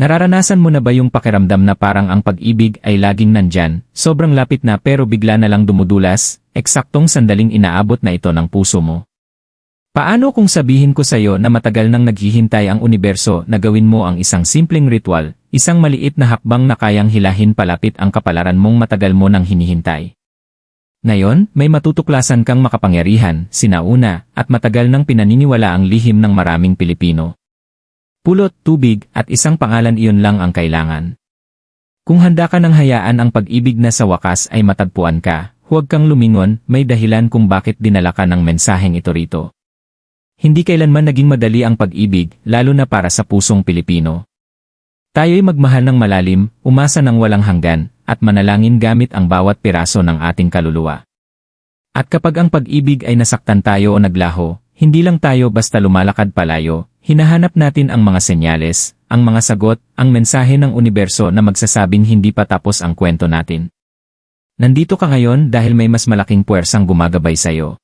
Nararanasan mo na ba yung pakiramdam na parang ang pag-ibig ay laging nandyan, sobrang lapit na pero bigla na lang dumudulas, eksaktong sandaling inaabot na ito ng puso mo? Paano kung sabihin ko sa'yo na matagal nang naghihintay ang universo na gawin mo ang isang simpleng ritual, isang maliit na hakbang na kayang hilahin palapit ang kapalaran mong matagal mo nang hinihintay? Ngayon, may matutuklasan kang makapangyarihan, sinauna, at matagal nang pinaniniwala ang lihim ng maraming Pilipino. Pulot, tubig, at isang pangalan iyon lang ang kailangan. Kung handa ka nang hayaan ang pag-ibig na sa wakas ay matagpuan ka, huwag kang lumingon, may dahilan kung bakit dinala ka ng mensaheng ito rito. Hindi kailanman naging madali ang pag-ibig, lalo na para sa pusong Pilipino. Tayo'y magmahal ng malalim, umasa ng walang hanggan, at manalangin gamit ang bawat piraso ng ating kaluluwa. At kapag ang pag-ibig ay nasaktan tayo o naglaho, hindi lang tayo basta lumalakad palayo, hinahanap natin ang mga senyales, ang mga sagot, ang mensahe ng universo na magsasabing hindi pa tapos ang kwento natin. Nandito ka ngayon dahil may mas malaking puwersang gumagabay sa'yo.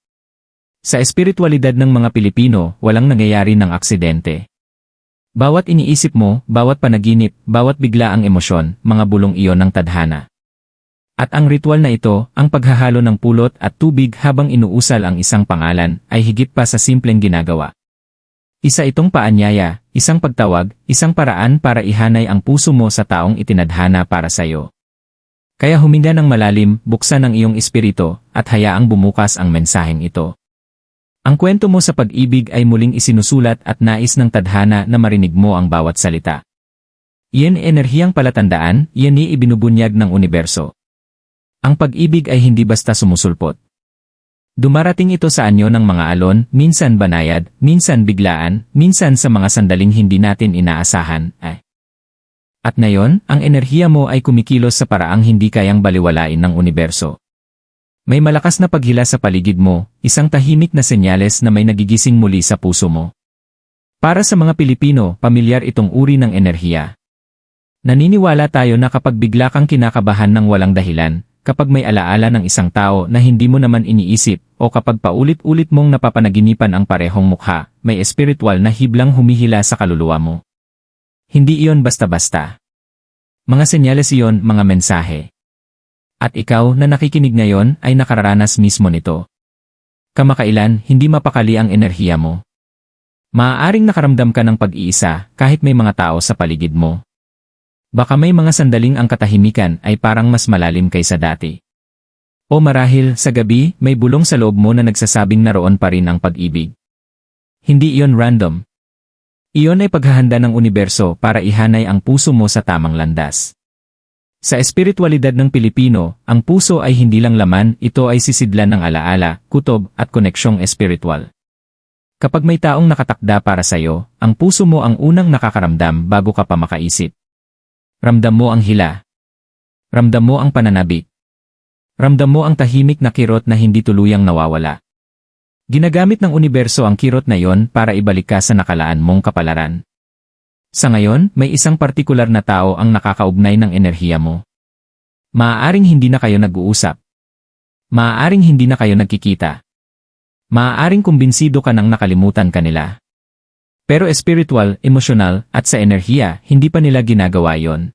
Sa espiritualidad ng mga Pilipino, walang nangyayari ng aksidente. Bawat iniisip mo, bawat panaginip, bawat bigla ang emosyon, mga bulong iyon ng tadhana. At ang ritual na ito, ang paghahalo ng pulot at tubig habang inuusal ang isang pangalan, ay higit pa sa simpleng ginagawa. Isa itong paanyaya, isang pagtawag, isang paraan para ihanay ang puso mo sa taong itinadhana para sa iyo. Kaya huminga ng malalim, buksan ang iyong espiritu, at hayaang bumukas ang mensaheng ito. Ang kwento mo sa pag-ibig ay muling isinusulat at nais ng tadhana na marinig mo ang bawat salita. Iyan enerhiyang palatandaan, iyan ni ibinubunyag ng universo. Ang pag-ibig ay hindi basta sumusulpot. Dumarating ito sa anyo ng mga alon, minsan banayad, minsan biglaan, minsan sa mga sandaling hindi natin inaasahan, ay. At ngayon, ang enerhiya mo ay kumikilos sa paraang hindi kayang baliwalain ng universo. May malakas na paghila sa paligid mo, isang tahimik na senyales na may nagigising muli sa puso mo. Para sa mga Pilipino, pamilyar itong uri ng enerhiya. Naniniwala tayo na kapag bigla kang kinakabahan ng walang dahilan, kapag may alaala ng isang tao na hindi mo naman iniisip, o kapag paulit-ulit mong napapanaginipan ang parehong mukha, may espiritual na hiblang humihila sa kaluluwa mo. Hindi iyon basta-basta. Mga senyales iyon, mga mensahe. At ikaw na nakikinig ngayon ay nakararanas mismo nito. Kamakailan, hindi mapakali ang enerhiya mo. Maaaring nakaramdam ka ng pag-iisa kahit may mga tao sa paligid mo. Baka may mga sandaling ang katahimikan ay parang mas malalim kaysa dati. O marahil, sa gabi, may bulong sa loob mo na nagsasabing naroon pa rin ang pag-ibig. Hindi iyon random. Iyon ay paghahanda ng universo para ihanay ang puso mo sa tamang landas. Sa espiritualidad ng Pilipino, ang puso ay hindi lang laman, ito ay sisidlan ng alaala, kutob, at koneksyong espiritual. Kapag may taong nakatakda para sa'yo, ang puso mo ang unang nakakaramdam bago ka pa makaisip. Ramdam mo ang hila. Ramdam mo ang pananabik. Ramdam mo ang tahimik na kirot na hindi tuluyang nawawala. Ginagamit ng universo ang kirot na yon para ibalik ka sa nakalaan mong kapalaran. Sa ngayon, may isang partikular na tao ang nakakaugnay ng enerhiya mo. Maaaring hindi na kayo nag-uusap. Maaaring hindi na kayo nagkikita. Maaaring kumbinsido ka nang nakalimutan kanila. Pero espiritual, emosyonal, at sa enerhiya, hindi pa nila ginagawa yon.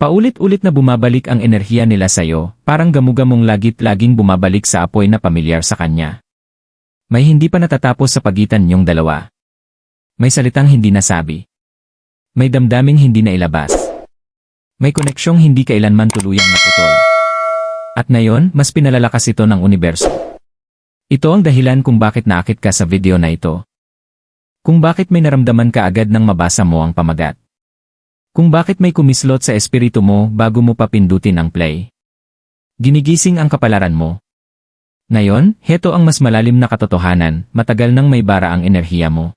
Paulit-ulit na bumabalik ang enerhiya nila sa'yo, parang gamugamong lagit laging bumabalik sa apoy na pamilyar sa kanya. May hindi pa natatapos sa pagitan niyong dalawa. May salitang hindi nasabi. May damdaming hindi nailabas. May koneksyong hindi kailanman tuluyang naputol. At ngayon, mas pinalalakas ito ng universo. Ito ang dahilan kung bakit naakit ka sa video na ito. Kung bakit may naramdaman ka agad nang mabasa mo ang pamagat. Kung bakit may kumislot sa espiritu mo bago mo pa pindutin ang play. Ginigising ang kapalaran mo. Ngayon, heto ang mas malalim na katotohanan, matagal nang may bara ang enerhiya mo.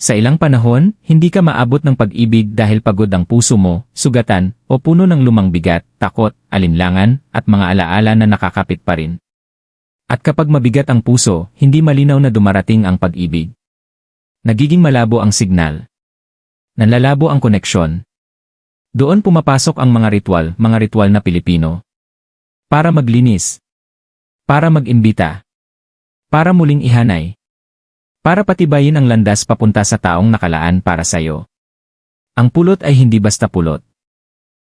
Sa ilang panahon, hindi ka maabot ng pag-ibig dahil pagod ang puso mo, sugatan, o puno ng lumang bigat, takot, alinlangan, at mga alaala na nakakapit pa rin. At kapag mabigat ang puso, hindi malinaw na dumarating ang pag-ibig. Nagiging malabo ang signal. Nanlalabo ang koneksyon. Doon pumapasok ang mga ritual, mga ritual na Pilipino. Para maglinis. Para mag-imbita. Para muling ihanay. Para patibayin ang landas papunta sa taong nakalaan para sa'yo. Ang pulot ay hindi basta pulot.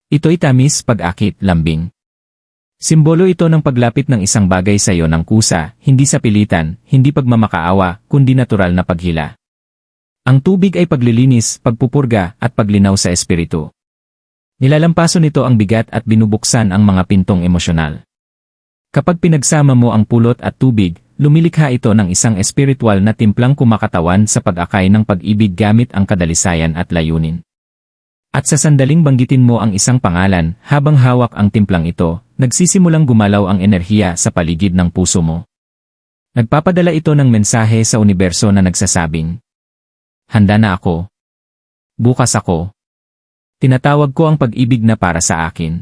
Ito'y tamis, pag-akit, lambing. Simbolo ito ng paglapit ng isang bagay sa iyo ng kusa, hindi sa pilitan, hindi pagmamakaawa, kundi natural na paghila. Ang tubig ay paglilinis, pagpupurga, at paglinaw sa espiritu. Nilalampaso nito ang bigat at binubuksan ang mga pintong emosyonal. Kapag pinagsama mo ang pulot at tubig, lumilikha ito ng isang espiritual na timplang kumakatawan sa pag-akay ng pag-ibig gamit ang kadalisayan at layunin. At sa sandaling banggitin mo ang isang pangalan, habang hawak ang timplang ito, nagsisimulang gumalaw ang enerhiya sa paligid ng puso mo. Nagpapadala ito ng mensahe sa universo na nagsasabing, Handa na ako. Bukas ako. Tinatawag ko ang pag-ibig na para sa akin.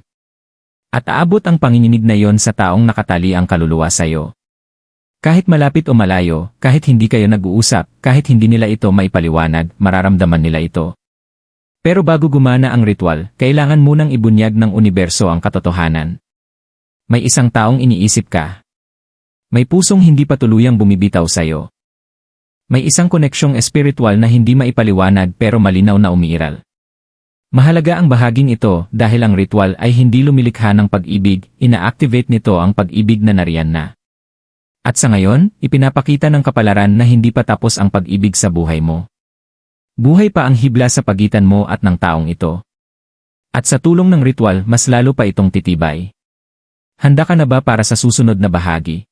At aabot ang panginginig na yon sa taong nakatali ang kaluluwa sa iyo. Kahit malapit o malayo, kahit hindi kayo nag-uusap, kahit hindi nila ito maipaliwanag, mararamdaman nila ito. Pero bago gumana ang ritual, kailangan munang ibunyag ng universo ang katotohanan. May isang taong iniisip ka. May pusong hindi pa tuluyang bumibitaw sa'yo. May isang koneksyong espiritual na hindi maipaliwanag pero malinaw na umiiral. Mahalaga ang bahaging ito dahil ang ritual ay hindi lumilikha ng pag-ibig, ina-activate nito ang pag-ibig na nariyan na. At sa ngayon, ipinapakita ng kapalaran na hindi pa tapos ang pag-ibig sa buhay mo. Buhay pa ang hibla sa pagitan mo at ng taong ito. At sa tulong ng ritual, mas lalo pa itong titibay. Handa ka na ba para sa susunod na bahagi?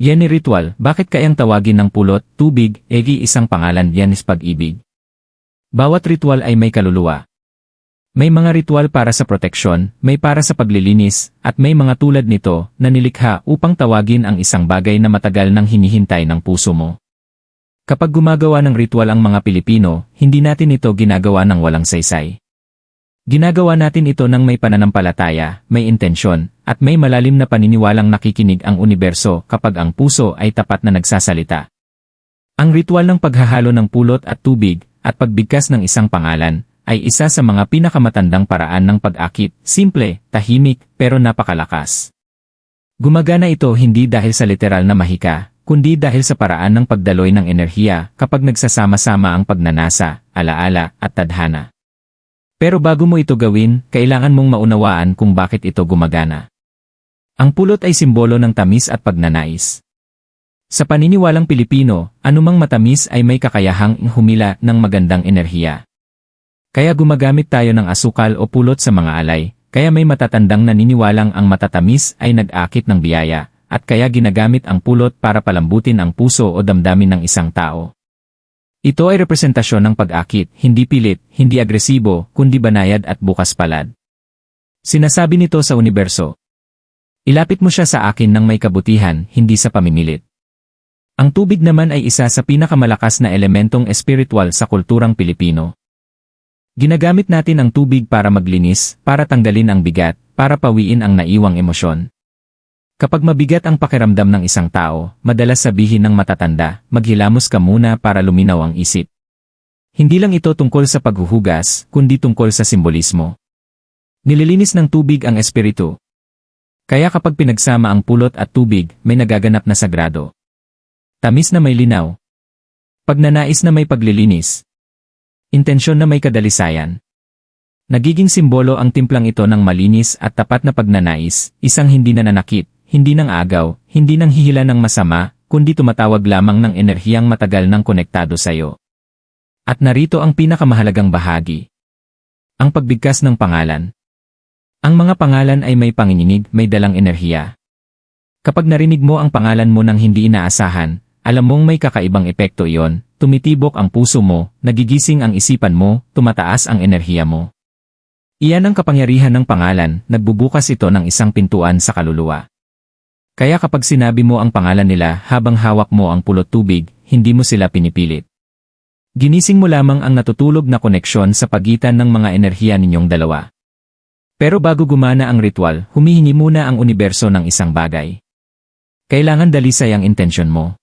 Yan ni ritual, bakit kayang tawagin ng pulot, tubig, egi isang pangalan yan is pag-ibig? Bawat ritual ay may kaluluwa. May mga ritual para sa proteksyon, may para sa paglilinis, at may mga tulad nito na nilikha upang tawagin ang isang bagay na matagal nang hinihintay ng puso mo. Kapag gumagawa ng ritual ang mga Pilipino, hindi natin ito ginagawa ng walang saysay. Ginagawa natin ito ng may pananampalataya, may intensyon, at may malalim na paniniwalang nakikinig ang universo kapag ang puso ay tapat na nagsasalita. Ang ritual ng paghahalo ng pulot at tubig, at pagbigkas ng isang pangalan, ay isa sa mga pinakamatandang paraan ng pag-akit, simple, tahimik, pero napakalakas. Gumagana ito hindi dahil sa literal na mahika, kundi dahil sa paraan ng pagdaloy ng enerhiya kapag nagsasama-sama ang pagnanasa, alaala, at tadhana. Pero bago mo ito gawin, kailangan mong maunawaan kung bakit ito gumagana. Ang pulot ay simbolo ng tamis at pagnanais. Sa paniniwalang Pilipino, anumang matamis ay may kakayahang humila ng magandang enerhiya. Kaya gumagamit tayo ng asukal o pulot sa mga alay, kaya may matatandang naniniwalang ang matatamis ay nag-akit ng biyaya, at kaya ginagamit ang pulot para palambutin ang puso o damdamin ng isang tao. Ito ay representasyon ng pag-akit, hindi pilit, hindi agresibo, kundi banayad at bukas palad. Sinasabi nito sa universo. Ilapit mo siya sa akin ng may kabutihan, hindi sa pamimilit. Ang tubig naman ay isa sa pinakamalakas na elementong espiritual sa kulturang Pilipino. Ginagamit natin ang tubig para maglinis, para tanggalin ang bigat, para pawiin ang naiwang emosyon. Kapag mabigat ang pakiramdam ng isang tao, madalas sabihin ng matatanda, maghilamos ka muna para luminaw ang isip. Hindi lang ito tungkol sa paghuhugas, kundi tungkol sa simbolismo. Nililinis ng tubig ang espiritu. Kaya kapag pinagsama ang pulot at tubig, may nagaganap na sagrado. Tamis na may linaw. Pagnanais na may paglilinis. Intensyon na may kadalisayan. Nagiging simbolo ang timplang ito ng malinis at tapat na pagnanais, isang hindi nananakit, hindi nang agaw, hindi nang hihila ng masama, kundi tumatawag lamang ng enerhiyang matagal nang konektado sa iyo. At narito ang pinakamahalagang bahagi. Ang pagbigkas ng pangalan. Ang mga pangalan ay may panginginig, may dalang enerhiya. Kapag narinig mo ang pangalan mo nang hindi inaasahan, alam mong may kakaibang epekto iyon, tumitibok ang puso mo, nagigising ang isipan mo, tumataas ang enerhiya mo. Iyan ang kapangyarihan ng pangalan, nagbubukas ito ng isang pintuan sa kaluluwa. Kaya kapag sinabi mo ang pangalan nila habang hawak mo ang pulot tubig, hindi mo sila pinipilit. Ginising mo lamang ang natutulog na koneksyon sa pagitan ng mga enerhiya ninyong dalawa. Pero bago gumana ang ritual, humihingi muna ang universo ng isang bagay. Kailangan dalisay ang intensyon mo.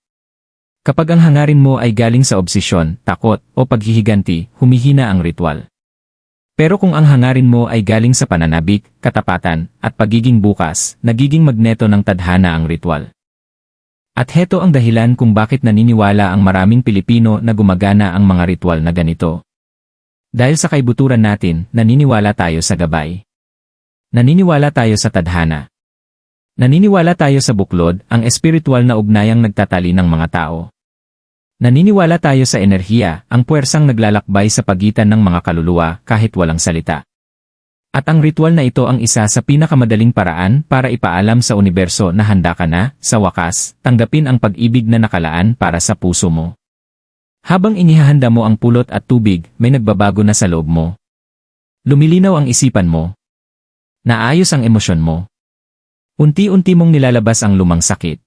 Kapag ang hangarin mo ay galing sa obsesyon, takot, o paghihiganti, humihina ang ritual. Pero kung ang hangarin mo ay galing sa pananabik, katapatan, at pagiging bukas, nagiging magneto ng tadhana ang ritual. At heto ang dahilan kung bakit naniniwala ang maraming Pilipino na gumagana ang mga ritual na ganito. Dahil sa kaibuturan natin, naniniwala tayo sa gabay. Naniniwala tayo sa tadhana. Naniniwala tayo sa buklod, ang espiritual na ugnayang nagtatali ng mga tao. Naniniwala tayo sa enerhiya, ang puwersang naglalakbay sa pagitan ng mga kaluluwa kahit walang salita. At ang ritual na ito ang isa sa pinakamadaling paraan para ipaalam sa universo na handa ka na, sa wakas, tanggapin ang pag-ibig na nakalaan para sa puso mo. Habang inihahanda mo ang pulot at tubig, may nagbabago na sa loob mo. Lumilinaw ang isipan mo. Naayos ang emosyon mo. Unti-unti mong nilalabas ang lumang sakit.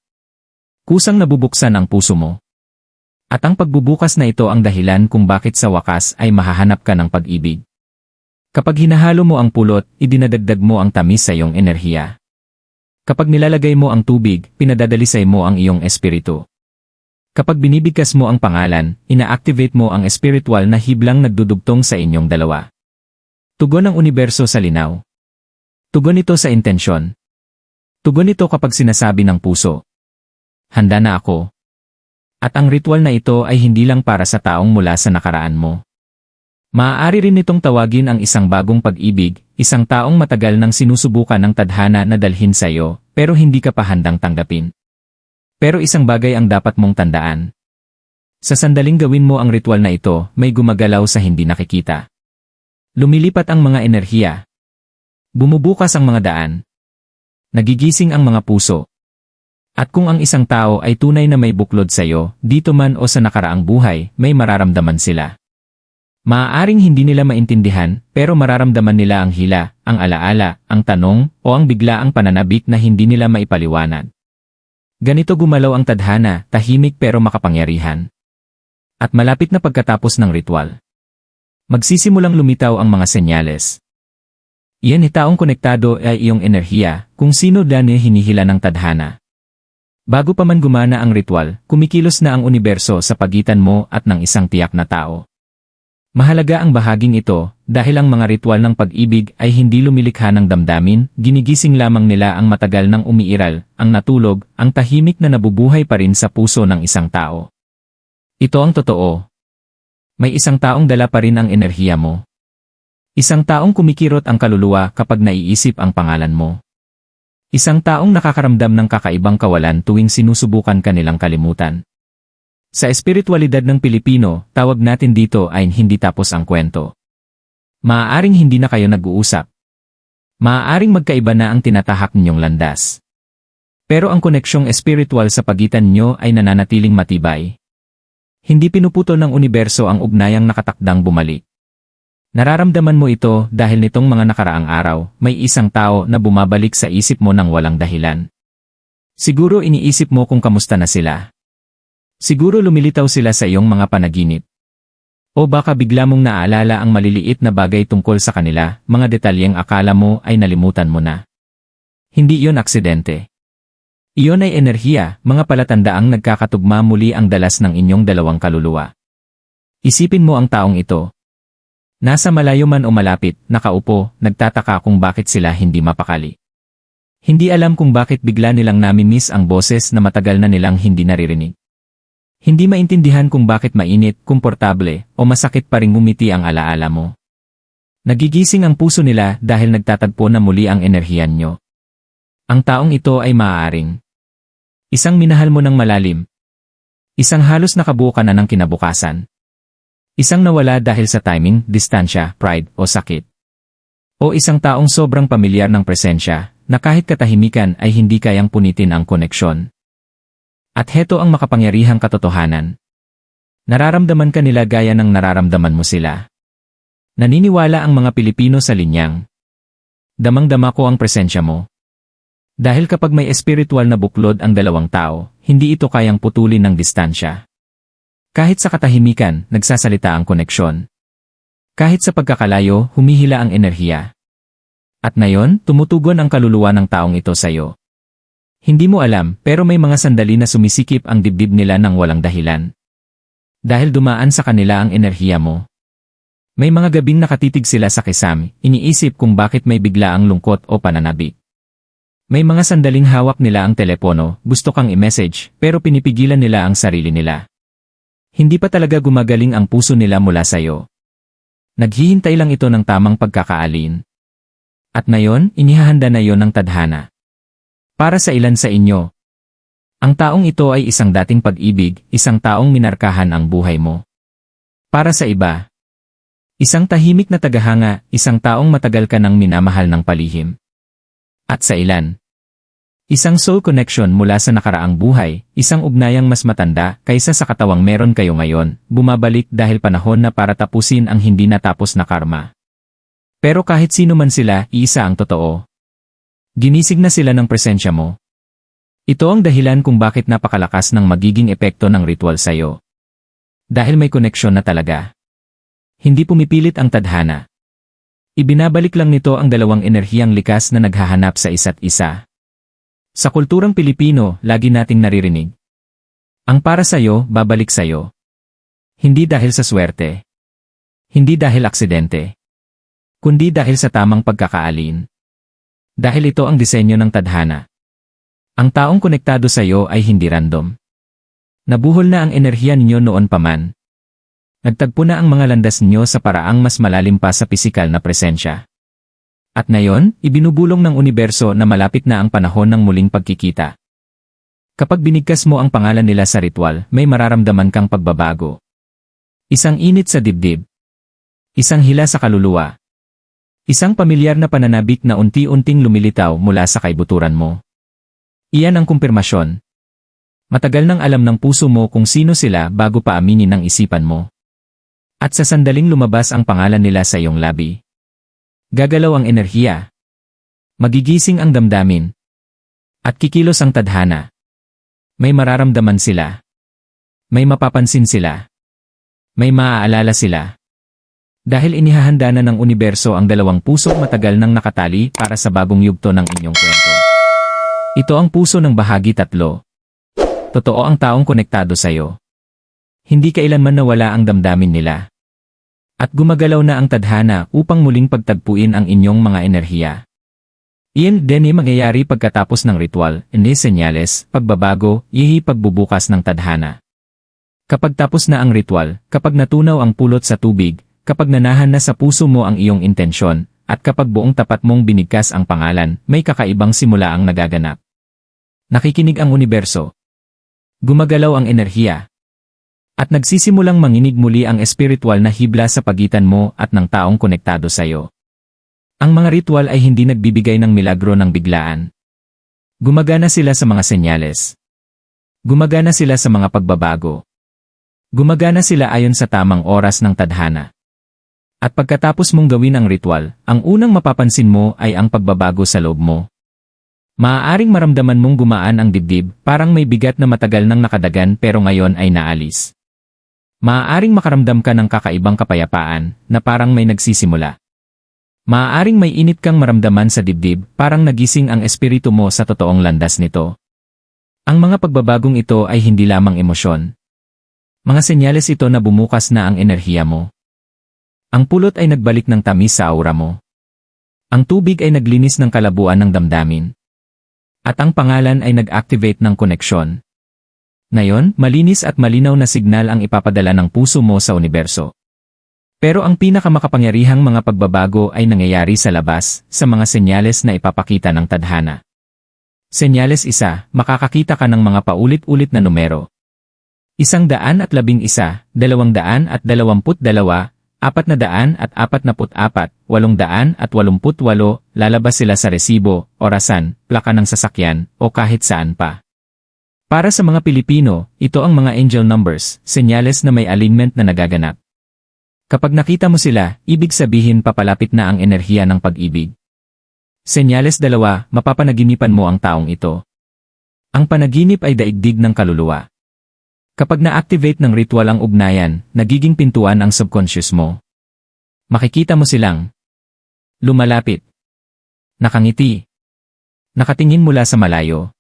Kusang nabubuksan ang puso mo. At ang pagbubukas na ito ang dahilan kung bakit sa wakas ay mahahanap ka ng pag-ibig. Kapag hinahalo mo ang pulot, idinadagdag mo ang tamis sa iyong enerhiya. Kapag nilalagay mo ang tubig, pinadadalisay mo ang iyong espiritu. Kapag binibigkas mo ang pangalan, ina-activate mo ang espiritual na hiblang nagdudugtong sa inyong dalawa. Tugon ng universo sa linaw. Tugon ito sa intensyon. Tugon ito kapag sinasabi ng puso. Handa na ako. At ang ritual na ito ay hindi lang para sa taong mula sa nakaraan mo. Maaari rin itong tawagin ang isang bagong pag-ibig, isang taong matagal nang sinusubukan ng tadhana na dalhin sa iyo, pero hindi ka pa handang tanggapin. Pero isang bagay ang dapat mong tandaan. Sa sandaling gawin mo ang ritual na ito, may gumagalaw sa hindi nakikita. Lumilipat ang mga enerhiya. Bumubukas ang mga daan. Nagigising ang mga puso. At kung ang isang tao ay tunay na may buklod sa iyo, dito man o sa nakaraang buhay, may mararamdaman sila. Maaaring hindi nila maintindihan, pero mararamdaman nila ang hila, ang alaala, ang tanong, o ang biglaang pananabik na hindi nila maipaliwanag. Ganito gumalaw ang tadhana, tahimik pero makapangyarihan. At malapit na pagkatapos ng ritual. Magsisimulang lumitaw ang mga senyales. Iyan taong konektado ay iyong enerhiya, kung sino dani hinihila ng tadhana. Bago pa man gumana ang ritual, kumikilos na ang universo sa pagitan mo at ng isang tiyak na tao. Mahalaga ang bahaging ito dahil ang mga ritual ng pag-ibig ay hindi lumilikha ng damdamin, ginigising lamang nila ang matagal ng umiiral, ang natulog, ang tahimik na nabubuhay pa rin sa puso ng isang tao. Ito ang totoo. May isang taong dala pa rin ang enerhiya mo. Isang taong kumikirot ang kaluluwa kapag naiisip ang pangalan mo. Isang taong nakakaramdam ng kakaibang kawalan tuwing sinusubukan kanilang kalimutan. Sa espiritualidad ng Pilipino, tawag natin dito ay hindi tapos ang kwento. Maaaring hindi na kayo nag-uusap. Maaaring magkaiba na ang tinatahak ninyong landas. Pero ang koneksyong espiritual sa pagitan nyo ay nananatiling matibay. Hindi pinuputol ng universo ang ugnayang nakatakdang bumalik. Nararamdaman mo ito dahil nitong mga nakaraang araw, may isang tao na bumabalik sa isip mo ng walang dahilan. Siguro iniisip mo kung kamusta na sila. Siguro lumilitaw sila sa iyong mga panaginip. O baka bigla mong naaalala ang maliliit na bagay tungkol sa kanila, mga detalyeng akala mo ay nalimutan mo na. Hindi iyon aksidente. Iyon ay enerhiya, mga palatandaang nagkakatugma muli ang dalas ng inyong dalawang kaluluwa. Isipin mo ang taong ito, Nasa malayo man o malapit, nakaupo, nagtataka kung bakit sila hindi mapakali. Hindi alam kung bakit bigla nilang nami-miss ang boses na matagal na nilang hindi naririnig. Hindi maintindihan kung bakit mainit, komportable, o masakit pa ring ngumiti ang alaala mo. Nagigising ang puso nila dahil nagtatagpo na muli ang enerhiyan nyo. Ang taong ito ay maaaring isang minahal mo ng malalim, isang halos nakabuo ka na ng kinabukasan, Isang nawala dahil sa timing, distansya, pride, o sakit. O isang taong sobrang pamilyar ng presensya, na kahit katahimikan ay hindi kayang punitin ang koneksyon. At heto ang makapangyarihang katotohanan. Nararamdaman ka nila gaya ng nararamdaman mo sila. Naniniwala ang mga Pilipino sa linyang. Damang-dama ko ang presensya mo. Dahil kapag may espiritual na buklod ang dalawang tao, hindi ito kayang putulin ng distansya. Kahit sa katahimikan, nagsasalita ang koneksyon. Kahit sa pagkakalayo, humihila ang enerhiya. At ngayon, tumutugon ang kaluluwa ng taong ito sa iyo. Hindi mo alam, pero may mga sandali na sumisikip ang dibdib nila ng walang dahilan. Dahil dumaan sa kanila ang enerhiya mo. May mga gabing nakatitig sila sa kisam, iniisip kung bakit may bigla ang lungkot o pananabik. May mga sandaling hawak nila ang telepono, gusto kang i-message, pero pinipigilan nila ang sarili nila. Hindi pa talaga gumagaling ang puso nila mula sa iyo. Naghihintay lang ito ng tamang pagkakaalin. At ngayon, inihahanda na yon ng tadhana. Para sa ilan sa inyo, ang taong ito ay isang dating pag-ibig, isang taong minarkahan ang buhay mo. Para sa iba, isang tahimik na tagahanga, isang taong matagal ka nang minamahal ng palihim. At sa ilan, isang soul connection mula sa nakaraang buhay, isang ugnayang mas matanda kaysa sa katawang meron kayo ngayon, bumabalik dahil panahon na para tapusin ang hindi natapos na karma. Pero kahit sino man sila, iisa ang totoo. Ginisig na sila ng presensya mo. Ito ang dahilan kung bakit napakalakas ng magiging epekto ng ritual sa'yo. Dahil may koneksyon na talaga. Hindi pumipilit ang tadhana. Ibinabalik lang nito ang dalawang enerhiyang likas na naghahanap sa isa't isa. Sa kulturang Pilipino, lagi nating naririnig. Ang para sa'yo, babalik sa'yo. Hindi dahil sa swerte. Hindi dahil aksidente kundi dahil sa tamang pagkakaalin. Dahil ito ang disenyo ng tadhana. Ang taong konektado sa iyo ay hindi random. Nabuhol na ang enerhiya ninyo noon pa man. Nagtagpo na ang mga landas ninyo sa paraang mas malalim pa sa pisikal na presensya. At ngayon, ibinubulong ng universo na malapit na ang panahon ng muling pagkikita. Kapag binigkas mo ang pangalan nila sa ritual, may mararamdaman kang pagbabago. Isang init sa dibdib. Isang hila sa kaluluwa. Isang pamilyar na pananabik na unti-unting lumilitaw mula sa kaibuturan mo. Iyan ang kumpirmasyon. Matagal nang alam ng puso mo kung sino sila bago pa aminin ng isipan mo. At sa sandaling lumabas ang pangalan nila sa iyong labi. Gagalaw ang enerhiya. Magigising ang damdamin. At kikilos ang tadhana. May mararamdaman sila. May mapapansin sila. May maaalala sila. Dahil inihahanda na ng universo ang dalawang puso matagal nang nakatali para sa bagong yugto ng inyong kwento. Ito ang puso ng bahagi tatlo. Totoo ang taong konektado sa iyo. Hindi kailanman nawala ang damdamin nila. At gumagalaw na ang tadhana upang muling pagtagpuin ang inyong mga enerhiya. Iyan din ay mangyayari pagkatapos ng ritual, ini senyales, pagbabago, ihi pagbubukas ng tadhana. Kapag tapos na ang ritual, kapag natunaw ang pulot sa tubig, kapag nanahan na sa puso mo ang iyong intensyon, at kapag buong tapat mong binigkas ang pangalan, may kakaibang simula ang nagaganap. Nakikinig ang universo. Gumagalaw ang enerhiya. At nagsisimulang manginig muli ang espiritual na hibla sa pagitan mo at ng taong konektado sa iyo. Ang mga ritual ay hindi nagbibigay ng milagro ng biglaan. Gumagana sila sa mga senyales. Gumagana sila sa mga pagbabago. Gumagana sila ayon sa tamang oras ng tadhana. At pagkatapos mong gawin ang ritual, ang unang mapapansin mo ay ang pagbabago sa loob mo. Maaaring maramdaman mong gumaan ang dibdib, parang may bigat na matagal nang nakadagan pero ngayon ay naalis. Maaaring makaramdam ka ng kakaibang kapayapaan, na parang may nagsisimula. Maaaring may init kang maramdaman sa dibdib, parang nagising ang espiritu mo sa totoong landas nito. Ang mga pagbabagong ito ay hindi lamang emosyon. Mga senyales ito na bumukas na ang enerhiya mo. Ang pulot ay nagbalik ng tamis sa aura mo. Ang tubig ay naglinis ng kalabuan ng damdamin. At ang pangalan ay nag-activate ng koneksyon. Ngayon, malinis at malinaw na signal ang ipapadala ng puso mo sa universo. Pero ang pinakamakapangyarihang mga pagbabago ay nangyayari sa labas, sa mga senyales na ipapakita ng tadhana. Senyales isa, makakakita ka ng mga paulit-ulit na numero. Isang daan at labing isa, dalawang daan at dalawamput dalawa, apat na daan at apat na put apat, walong daan at walumput walo, lalabas sila sa resibo, orasan, plaka ng sasakyan, o kahit saan pa. Para sa mga Pilipino, ito ang mga angel numbers, senyales na may alignment na nagaganap. Kapag nakita mo sila, ibig sabihin papalapit na ang enerhiya ng pag-ibig. Senyales dalawa, mapapanaginipan mo ang taong ito. Ang panaginip ay daigdig ng kaluluwa. Kapag na-activate ng ritual ang ugnayan, nagiging pintuan ang subconscious mo. Makikita mo silang lumalapit, nakangiti, nakatingin mula sa malayo,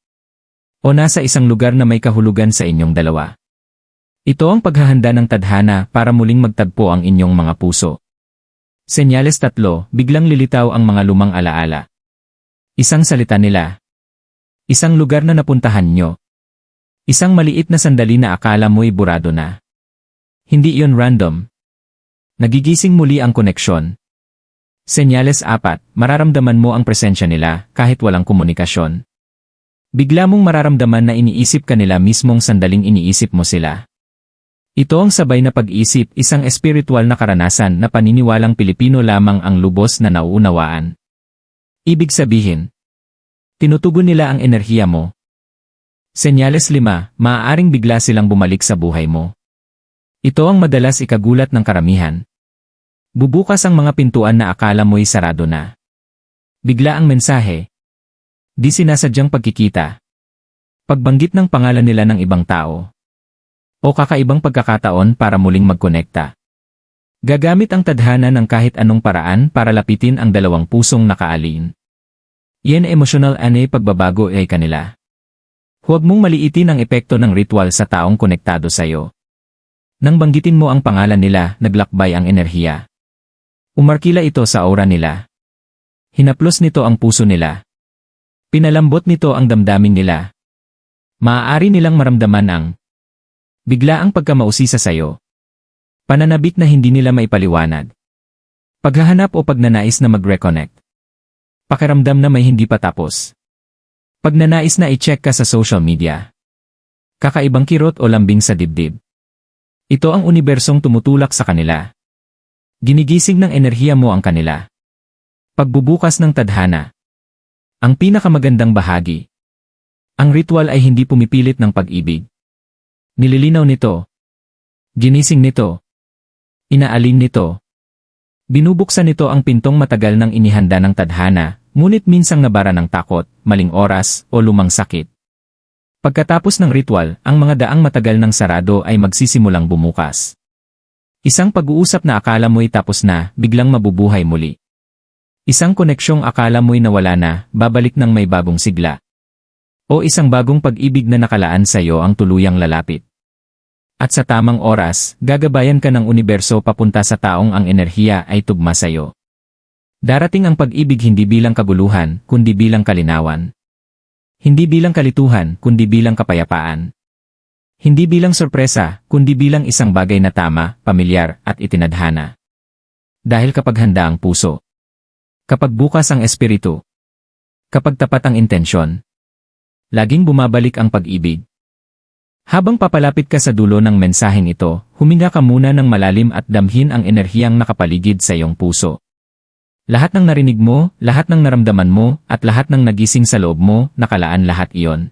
o nasa isang lugar na may kahulugan sa inyong dalawa. Ito ang paghahanda ng tadhana para muling magtagpo ang inyong mga puso. Senyales tatlo, biglang lilitaw ang mga lumang alaala. Isang salita nila. Isang lugar na napuntahan nyo. Isang maliit na sandali na akala mo'y burado na. Hindi iyon random. Nagigising muli ang koneksyon. Senyales apat, mararamdaman mo ang presensya nila kahit walang komunikasyon. Bigla mong mararamdaman na iniisip ka nila mismong sandaling iniisip mo sila. Ito ang sabay na pag-isip, isang espiritual na karanasan na paniniwalang Pilipino lamang ang lubos na nauunawaan. Ibig sabihin, tinutugon nila ang enerhiya mo. Senyales 5, maaaring bigla silang bumalik sa buhay mo. Ito ang madalas ikagulat ng karamihan. Bubukas ang mga pintuan na akala mo'y sarado na. Bigla ang mensahe. Di sinasadyang pagkikita. Pagbanggit ng pangalan nila ng ibang tao. O kakaibang pagkakataon para muling magkonekta. Gagamit ang tadhana ng kahit anong paraan para lapitin ang dalawang pusong nakaalin. Yan emotional ane pagbabago ay kanila. Huwag mong maliitin ang epekto ng ritual sa taong konektado sa'yo. Nang banggitin mo ang pangalan nila, naglakbay ang enerhiya. Umarkila ito sa aura nila. Hinaplos nito ang puso nila. Pinalambot nito ang damdamin nila. Maaari nilang maramdaman ang bigla ang pagkamausisa sa'yo. Pananabik na hindi nila maipaliwanag. Paghahanap o pagnanais na mag-reconnect. Pakiramdam na may hindi pa tapos. Pagnanais na i-check ka sa social media. Kakaibang kirot o lambing sa dibdib. Ito ang unibersong tumutulak sa kanila. Ginigising ng enerhiya mo ang kanila. Pagbubukas ng tadhana. Ang pinakamagandang bahagi. Ang ritual ay hindi pumipilit ng pag-ibig. Nililinaw nito. Ginising nito. Inaalin nito. Binubuksan nito ang pintong matagal ng inihanda ng tadhana, ngunit minsang nabara ng takot, maling oras, o lumang sakit. Pagkatapos ng ritual, ang mga daang matagal ng sarado ay magsisimulang bumukas. Isang pag-uusap na akala mo'y tapos na, biglang mabubuhay muli. Isang koneksyong akala mo'y nawala na, babalik ng may bagong sigla. O isang bagong pag-ibig na nakalaan sa iyo ang tuluyang lalapit. At sa tamang oras, gagabayan ka ng universo papunta sa taong ang enerhiya ay tugma sa iyo. Darating ang pag-ibig hindi bilang kaguluhan, kundi bilang kalinawan. Hindi bilang kalituhan, kundi bilang kapayapaan. Hindi bilang sorpresa, kundi bilang isang bagay na tama, pamilyar, at itinadhana. Dahil kapag handa ang puso. Kapag bukas ang espiritu. Kapag tapat ang intensyon. Laging bumabalik ang pag-ibig. Habang papalapit ka sa dulo ng mensaheng ito, huminga ka muna ng malalim at damhin ang enerhiyang nakapaligid sa iyong puso. Lahat ng narinig mo, lahat ng naramdaman mo, at lahat ng nagising sa loob mo, nakalaan lahat iyon.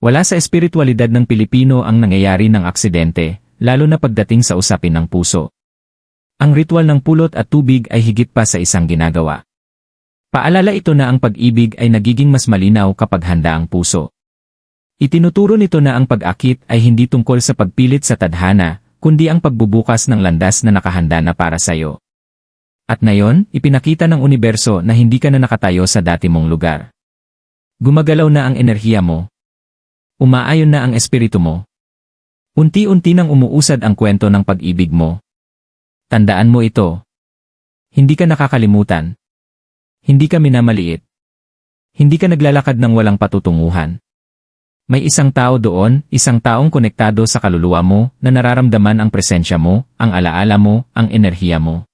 Wala sa espiritualidad ng Pilipino ang nangyayari ng aksidente, lalo na pagdating sa usapin ng puso. Ang ritual ng pulot at tubig ay higit pa sa isang ginagawa. Paalala ito na ang pag-ibig ay nagiging mas malinaw kapag handa ang puso. Itinuturo nito na ang pag-akit ay hindi tungkol sa pagpilit sa tadhana, kundi ang pagbubukas ng landas na nakahanda na para sa iyo. At ngayon, ipinakita ng universo na hindi ka na nakatayo sa dati mong lugar. Gumagalaw na ang enerhiya mo. Umaayon na ang espiritu mo. Unti-unti nang umuusad ang kwento ng pag-ibig mo. Tandaan mo ito. Hindi ka nakakalimutan. Hindi ka minamaliit. Hindi ka naglalakad ng walang patutunguhan. May isang tao doon, isang taong konektado sa kaluluwa mo na nararamdaman ang presensya mo, ang alaala mo, ang enerhiya mo.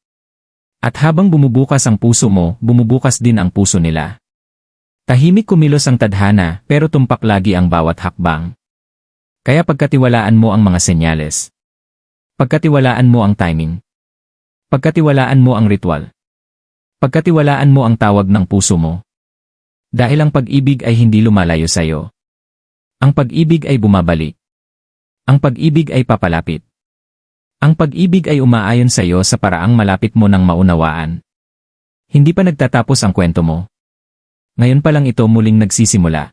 At habang bumubukas ang puso mo, bumubukas din ang puso nila. Tahimik kumilos ang tadhana pero tumpak lagi ang bawat hakbang. Kaya pagkatiwalaan mo ang mga senyales. Pagkatiwalaan mo ang timing. Pagkatiwalaan mo ang ritual. Pagkatiwalaan mo ang tawag ng puso mo. Dahil ang pag-ibig ay hindi lumalayo sa iyo. Ang pag-ibig ay bumabalik. Ang pag-ibig ay papalapit. Ang pag-ibig ay umaayon sa iyo sa paraang malapit mo ng maunawaan. Hindi pa nagtatapos ang kwento mo. Ngayon pa lang ito muling nagsisimula.